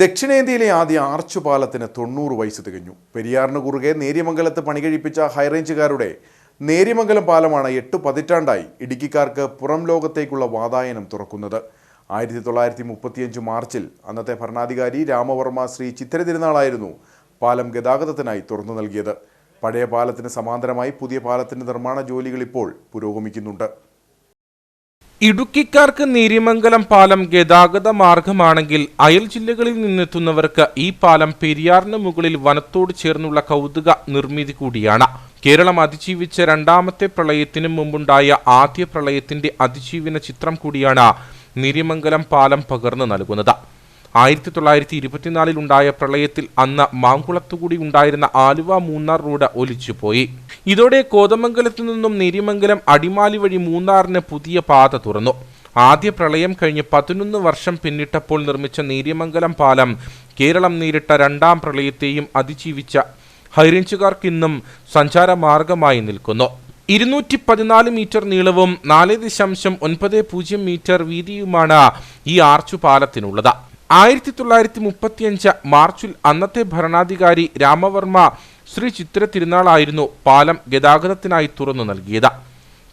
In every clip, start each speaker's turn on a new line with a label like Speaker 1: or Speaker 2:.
Speaker 1: ദക്ഷിണേന്ത്യയിലെ ആദ്യ ആർച്ച് പാലത്തിന് തൊണ്ണൂറ് വയസ്സ് തികഞ്ഞു. പെരിയാറിന് കുറുകെ നേര്യമംഗലത്ത് പണികഴിപ്പിച്ച ഹൈറേഞ്ചുകാരുടെ നേര്യമംഗലം പാലമാണ് എട്ട് പതിറ്റാണ്ടായി ഇടുക്കിക്കാർക്ക് പുറം ലോകത്തേക്കുള്ള വാതായനം തുറക്കുന്നത്. ആയിരത്തി തൊള്ളായിരത്തി മുപ്പത്തിയഞ്ച് മാർച്ചിൽ അന്നത്തെ ഭരണാധികാരി രാമവർമ്മ ശ്രീ ചിത്തിര തിരുനാളായിരുന്നു പാലം ഗതാഗതത്തിനായി തുറന്നു നൽകിയത്. പഴയ പാലത്തിന് സമാന്തരമായി പുതിയ പാലത്തിന്റെ നിർമ്മാണ ജോലികൾ ഇപ്പോൾ പുരോഗമിക്കുന്നുണ്ട്.
Speaker 2: ഇടുക്കിക്കാർക്ക് നീരിമംഗലം പാലം ഗതാഗത മാർഗമാണെങ്കിൽ അയൽ ജില്ലകളിൽ നിന്നെത്തുന്നവർക്ക് ഈ പാലം പെരിയാറിന് മുകളിൽ വനത്തോട് ചേർന്നുള്ള കൗതുക നിർമ്മിതി കൂടിയാണ്. കേരളം അതിജീവിച്ച രണ്ടാമത്തെ പ്രളയത്തിനു മുമ്പുണ്ടായ ആദ്യ പ്രളയത്തിന്റെ അതിജീവന ചിത്രം കൂടിയാണ് നീരിമംഗലം പാലം പകർന്നു നൽകുന്നത്. ആയിരത്തി തൊള്ളായിരത്തി ഇരുപത്തിനാലിൽ ഉണ്ടായ പ്രളയത്തിൽ അന്ന് മാങ്കുളത്തുകൂടി ഉണ്ടായിരുന്ന ആലുവ മൂന്നാർ റോഡ് ഒലിച്ചുപോയി. ഇതോടെ കോതമംഗലത്തു നിന്നും നേര്യമംഗലം അടിമാലി വഴി മൂന്നാറിന് പുതിയ പാത തുറന്നു. ആദ്യ പ്രളയം കഴിഞ്ഞ് പതിനൊന്ന് വർഷം പിന്നിട്ടപ്പോൾ നിർമ്മിച്ച നേര്യമംഗലം പാലം കേരളം നേരിട്ട രണ്ടാം പ്രളയത്തെയും അതിജീവിച്ച ഹൈറേഞ്ചുകാർക്കിന്നും സഞ്ചാരമാർഗമായി നിൽക്കുന്നു. ഇരുന്നൂറ്റി പതിനാല് മീറ്റർ നീളവും നാല് ദശാംശം ഒൻപത് പൂജ്യം മീറ്റർ വീതിയുമാണ് ഈ ആർച്ചു പാലത്തിനുള്ളത് ആയിരത്തി തൊള്ളായിരത്തി മുപ്പത്തിയഞ്ച് മാർച്ചിൽ അന്നത്തെ ഭരണാധികാരി രാമവർമ്മ ശ്രീ ചിത്ര തിരുനാളായിരുന്നു പാലം ഗതാഗതത്തിനായി തുറന്നു നൽകിയത്.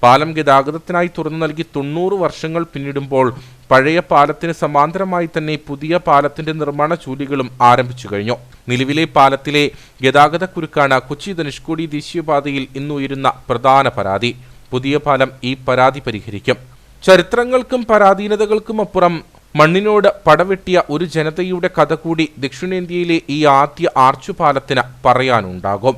Speaker 2: പാലം ഗതാഗതത്തിനായി തുറന്നു നൽകി തൊണ്ണൂറ് വർഷങ്ങൾ പിന്നിടുമ്പോൾ പഴയ പാലത്തിന് സമാന്തരമായി തന്നെ പുതിയ പാലത്തിന്റെ നിർമ്മാണ ജോലികളും ആരംഭിച്ചു കഴിഞ്ഞു. നിലവിലെ പാലത്തിലെ ഗതാഗതക്കുരുക്കാണ് കൊച്ചി ധനുഷ്കോടി ദേശീയപാതയിൽ ഇന്നുയരുന്ന പ്രധാന പരാതി. പുതിയ പാലം ഈ പരാതി പരിഹരിക്കും. ചരിത്രങ്ങൾക്കും പരാധീനതകൾക്കും അപ്പുറം മണ്ണിനോട് പടവെട്ടിയ ഒരു ജനതയുടെ കഥ കൂടി ദക്ഷിണേന്ത്യയിലെ ഈ ആദ്യ ആർച്ചുപാലത്തിന് പറയാനുണ്ടാകും.